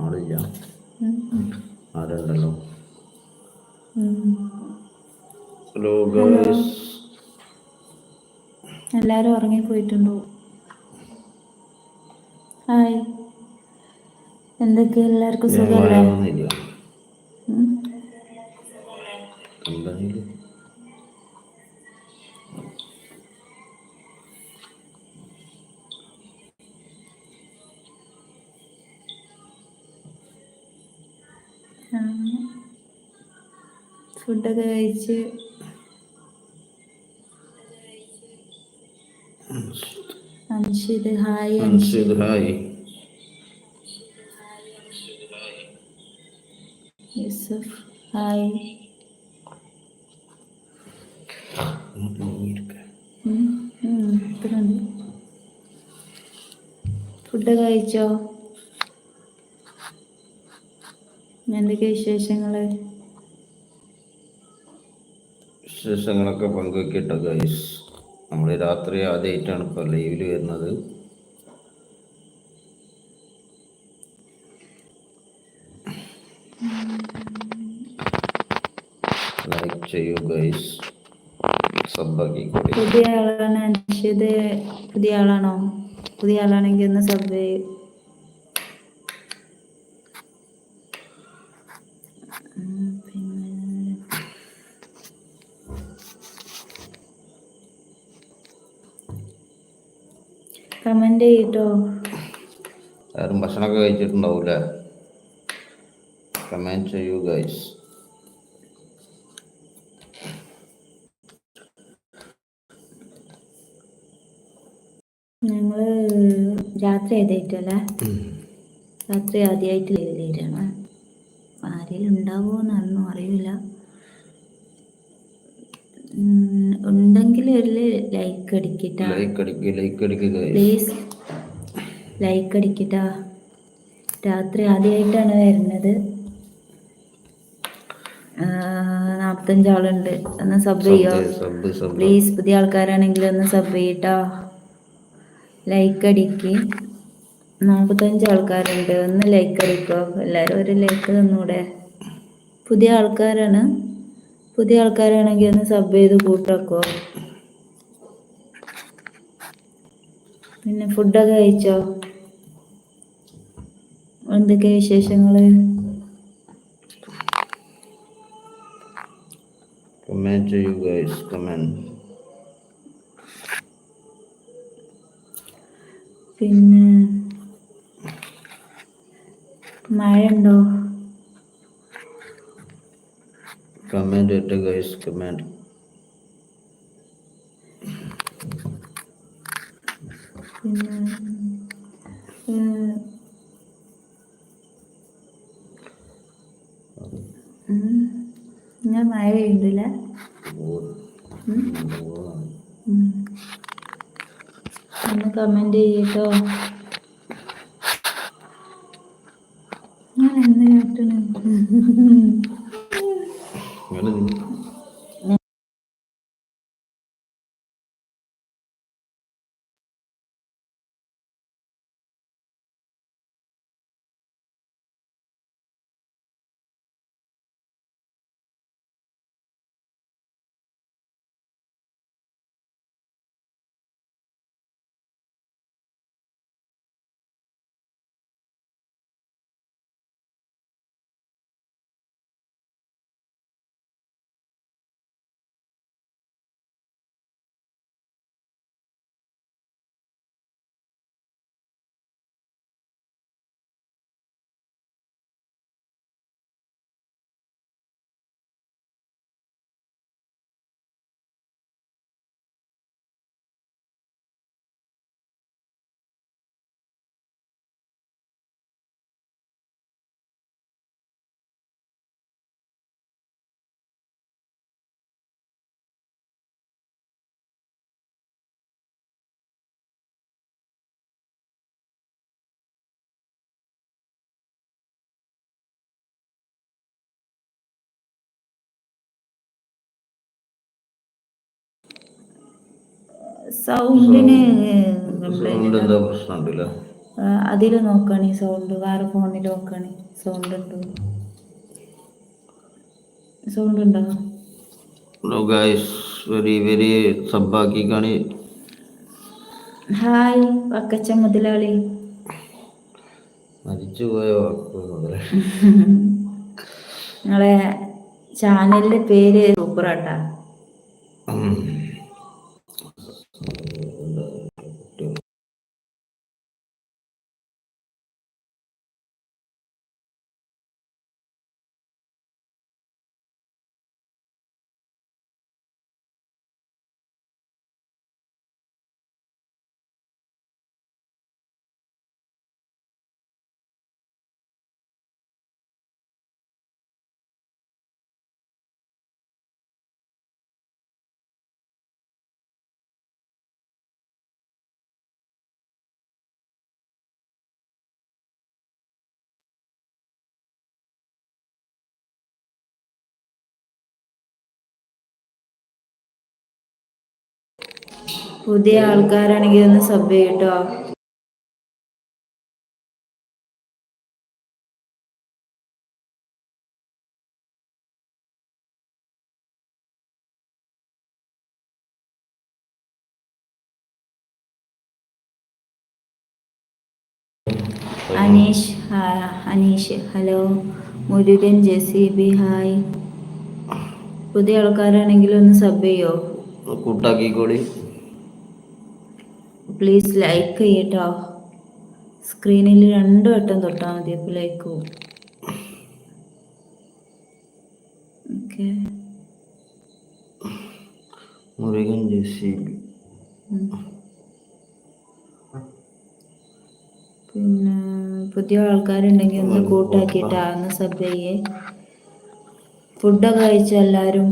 ആളില്ല. ആരുണ്ടല്ലോ? എല്ലാരും ഉറങ്ങിപ്പോയിട്ടുണ്ടോ? ഹായ്. എന്തൊക്കെ എല്ലാവർക്കും സുഖമല്ലേ മഴയൊന്നുമില്ല. ഫുഡൊക്കെ കഴിച്ച്. Anshith hi Anshid hi. Yusuf hi. ഫുഡൊക്കെ കഴിച്ചോ? എന്തൊക്കെ വിശേഷങ്ങൾ വിശേഷങ്ങളൊക്കെ പങ്കുവെക്കട്ടെ ഗൈസ് നമ്മൾ രാത്രി ആദ്യമായിട്ടാണ് ഇപ്പോൾ ലൈവിൽ വരുന്നത്. ലൈക്ക് ചെയ്യൂ ഗൈസ് പുതിയ ആളാണ് പുതിയ ആളാണോ? പുതിയ ആളാണെങ്കിൽ ഒന്ന് സബ് പിന്നെ കമന്റ് ചെയ്യട്ടോ ആരും ഭക്ഷണമൊക്കെ കഴിച്ചിട്ടുണ്ടാവൂലേ കമന്റ് ചെയ്യൂ ഗൈസ് ഞങ്ങൾ രാത്രി എഴുതിയിട്ടല്ലേ രാത്രി ആദ്യമായിട്ട് എഴുതിയിട്ടാണ് ആരെങ്കിലും ഉണ്ടാവുമോന്നൊന്നും അറിയില്ല ഉം, ഉണ്ടെങ്കിൽ ഒരു ലൈക്ക് അടിക്കട്ടാ. ലൈക്ക് അടിക്ക് ലൈക്ക് അടിക്ക് പ്ലീസ് ലൈക്ക് അടിക്കട്ടാ. രാത്രി ആദ്യമായിട്ടാണ് വരുന്നത്. നാൽപ്പത്തഞ്ച് ആളുണ്ട് ഒന്ന് സബ് ചെയ്യോ. പ്ലീസ് പുതിയ ആൾക്കാരാണെങ്കിൽ ഒന്ന് സബ് ചെയ്യട്ടോ. ലൈക്ക് അടിക്ക്. നാൽപ്പത്തഞ്ച് ആൾക്കാരുണ്ട് ഒന്ന് ലൈക്ക് അടിക്കോ? എല്ലാവരും ഒരു ലൈക്ക് തന്നൂടെ. പുതിയ ആൾക്കാരാണ്. പുതിയ ആൾക്കാരാണെങ്കിൽ ഒന്ന് സബ് ചെയ്ത് കൂട്ടാക്കോ. പിന്നെ ഫുഡൊക്കെ കഴിച്ചോ? എന്തൊക്കെ കമന്റ് പിന്നെ മഴ ഉണ്ടോ കമന്റ് ഇട്ട് ഗൈസ് കമന്റ് ഞാൻ മഴ പെയ്യുന്നില്ല ഒന്ന് കമന്റ് ചെയ്യട്ടോ. സൗണ്ടിന് ഉണ്ടല്ലോ അതിൽ നോക്കണി സൗണ്ട്. വേറെ ഫോണിൽ നോക്കണി. സൗണ്ട് ഉണ്ടോ സൗണ്ട് ഉണ്ടോ ഹലോ ഗൈസ് വെരി വെരി സബ്ബാക്കി കാണി ഹായ് വക്കച്ച മുതലാളി. മരിച്ചുപോയ മുതലാളി. നിങ്ങളെ ചാനലിന്റെ പേര് സൂപ്പറാട്ടാ പുതിയ ആൾക്കാരാണെങ്കിൽ ഒന്ന് സബ് ചെയ്യട്ടോ. Aneesh Aneesh hello. Murugan JC B hi. പുതിയ ആൾക്കാരാണെങ്കിൽ ഒന്ന് സബ് ചെയ്യോ? കൂട്ടാക്കിക്കോളി പ്ലീസ് ലൈക്ക് ചെയ്യട്ടോ. സ്ക്രീനിൽ രണ്ട് വട്ടം തൊട്ടാൽ മതി അപ്പോൾ ലൈക്ക് പോവും okay Murugan J C B പിന്നെ പുതിയ ആൾക്കാരുണ്ടെങ്കിൽ ഒന്ന് കൂട്ടാക്കിയിട്ടാ ഒന്ന് സബ് ചെയ്യേ. ഫുഡൊക്കെ കഴിച്ച എല്ലാവരും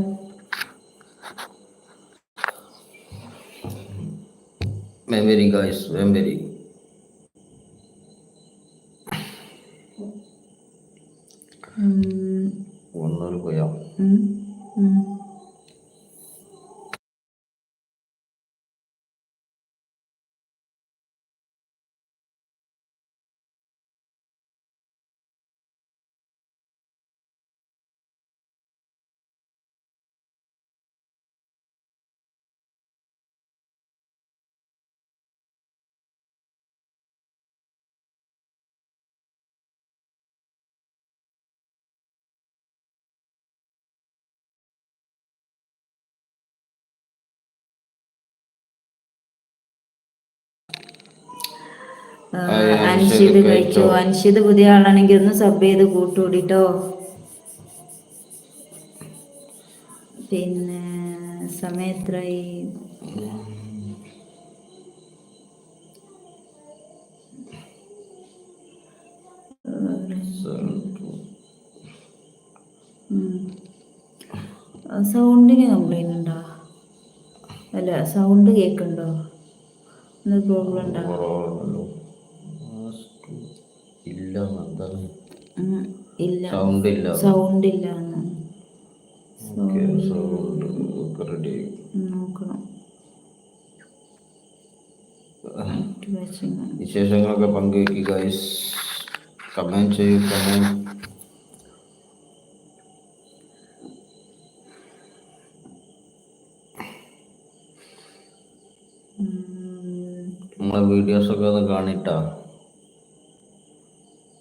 മെമ്മരി ഗൈസ് മെമ്മരി ഉം, ഒന്നൂറ് പോയാ? അൻഷിത് കഴിച്ചു. അൻഷിത് പുതിയ ആളാണെങ്കിൽ ഒന്ന് സബ് ചെയ്ത് കൂട്ടുകൂടിട്ടോ. പിന്നെ സമയം എത്രയായി സൗണ്ടിന് കംപ്ലൈന്റ് ഉണ്ടോ? അല്ല സൗണ്ട് കേൾക്കുന്നുണ്ടോ? പ്രോബ്ലം ഉണ്ടോ കുറവാണല്ലോ ഇല്ല എന്താണ് ഉം, ഇല്ല സൗണ്ട് ഇല്ല സൗണ്ട് ഇല്ല സൗണ്ട് റെഡി നോക്കണം. വിശേഷങ്ങളൊക്കെ പങ്കുവയ്ക്കുക ഗൈസ് കമന്റ് ചെയ്യൂ കമന്റ് നമ്മളെ വീഡിയോസൊക്കെ ഒന്ന് കാണിട്ടാ.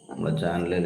നമ്മളെ ചാനലിൽ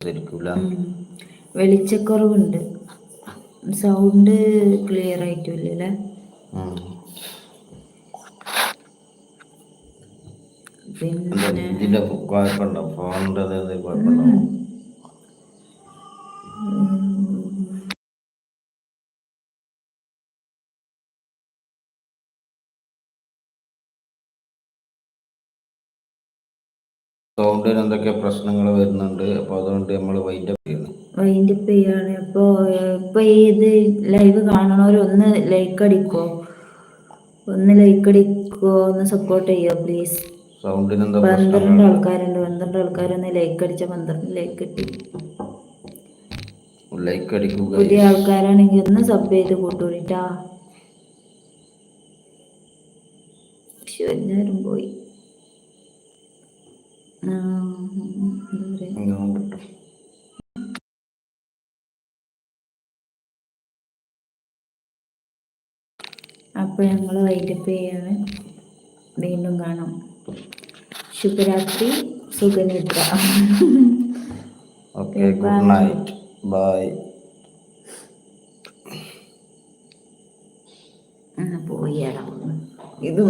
ശരിക്കൂല ഉം. വെളിച്ചക്കുറവുണ്ട്. സൗണ്ട് ക്ലിയർ ആയിട്ടില്ലല്ലേ? പിന്നെ ഇതിന്റെ കുഴപ്പമുണ്ടോ? ഫോണിന്റെ കുഴപ്പമുണ്ടോ? സൗണ്ടിന് എന്തൊക്കെ പ്രശ്നങ്ങൾ വരുന്നുണ്ട്? അപ്പോൾ അതുകൊണ്ട് നമ്മൾ വൈൻഡപ്പ് ചെയ്യുന്നു. വൈൻഡപ്പ് ചെയ്യാണ് അപ്പോൾ ഇപ്പോൾ ഈ ഇത് ലൈവ് കാണണവരൊന്ന് ലൈക്ക് അടിക്കോ? ഒന്ന് ലൈക്ക് അടിക്കോ? ഒന്ന് സപ്പോർട്ട് ചെയ്യോ പ്ലീസ് സൗണ്ടിന് എന്താ പന്ത്രണ്ട് ആൾക്കാരുണ്ട്. പന്ത്രണ്ട് ആൾക്കാരൊന്ന് ലൈക്ക് അടിച്ച പന്ത്രണ്ട് ലൈക്ക് കിട്ടി. ലൈക്ക് അടിക്കുക പുതിയ ആൾക്കാരാണെങ്കിൽ ഒന്ന് സബ് ചെയ്ത് പക്ഷെ എല്ലാവരും പോയി. അപ്പോൾ ഞങ്ങൾ വൈകിട്ട് ചെയ്യാണ് വീണ്ടും കാണാം ശുഭരാത്രി സുഖനിദ്ര ഓക്കെ ഗുഡ് നൈറ്റ് ബൈ പോയി ഇത്